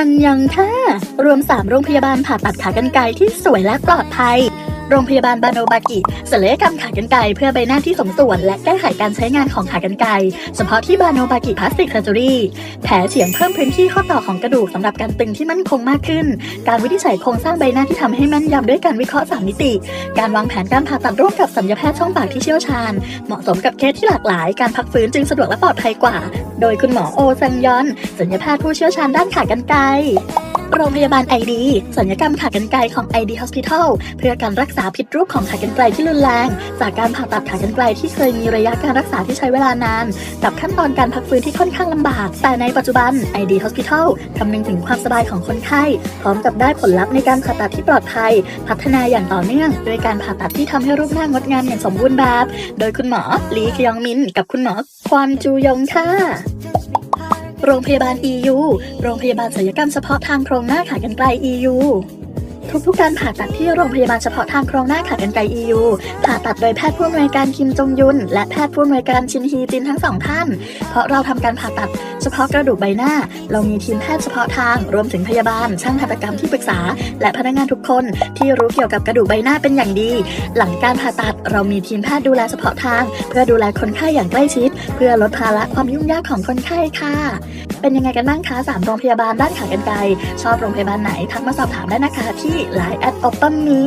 อันยังค่ะ รวม 3 โรงพยาบาลผ่าตัดขากรรไกรที่สวยและปลอดภัย โรงพยาบาลบาโนบากิศัลยกรรมขากรรไกรเพื่อใบหน้าที่สมส่วน และแก้ไขการใช้งานของขากรรไกรเฉพาะที่บาโนบากิพลาสติกเซอร์จรี่แผลเฉียงเพิ่มพื้นที่ข้อต่อของกระดูกสำหรับการตึงที่มั่นคงมากขึ้น การวินิจฉัยโครงสร้างใบหน้าที่ทำให้แม่นยำด้วยการวิเคราะห์สามมิติ การวางแผนการผ่าตัดร่วมกับศัลยแพทย์ช่องปากที่เชี่ยวชาญ เหมาะสมกับเคสที่หลากหลาย การพักฟื้นจึงสะดวกและปลอดภัยกว่า โดยคุณหมอโอซังยอนศัลยแพทย์ผู้เชี่ยวชาญด้านขากรรไกร โรงพยาบาลไอดีสัญญกรรมขากรรไกรของ ID Hospital เพื่อการรักษาผิดรูปของขากรรไกรที่รุนแรง จากการผ่าตัดขากรรไกรที่เคยมีระยะการรักษาที่ใช้เวลานาน กับขั้นตอนการพักฟื้นที่ค่อนข้างลำบาก แต่ในปัจจุบัน ID Hospital คำนึงถึงความสบายของคนไข้ พร้อมกับได้ผลลัพธ์ในการผ่าตัดที่ปลอดภัย พัฒนาอย่างต่อเนื่องโดยการผ่าตัดที่ทำให้รูปหน้างดงามอย่างสมบูรณ์แบบ โดยคุณหมอลีคยองมิน กับคุณหมอควอนจูยงค่ะ โรงพยาบาล EU โรงพยาบาลศัลยกรรมเฉพาะทางโครงหน้าขากรรไกร EU ทุกๆการผ่าตัดที่โรงพยาบาลเฉพาะทางโครงหน้าขากรรไกร EU ผ่าตัดโดยแพทย์ผู้อำนวยการคิมจงยุน และแพทย์ผู้อำนวยการชินฮีจินทั้งสองท่าน เพราะเราทำการผ่าตัดเฉพาะกระดูกใบหน้า เรามีทีมแพทย์เฉพาะทาง รวมถึงพยาบาล ช่างหัตกรรมที่ปรึกษา และพนักงานทุกคนที่รู้เกี่ยวกับกระดูกใบหน้าเป็นอย่างดี หลังการผ่าตัดเรามีทีมแพทย์ดูแลเฉพาะทาง เพื่อดูแลคนไข้อย่างใกล้ชิด เพื่อลดภาระความยุ่งยากของคนไข้ค่ะ เป็นยังไงกันบ้างคะสามโรงพยาบาลด้านขากรรไกรชอบโรงพยาบาลไหนทักมาสอบถามได้นะคะที่และแอดออปปัมมี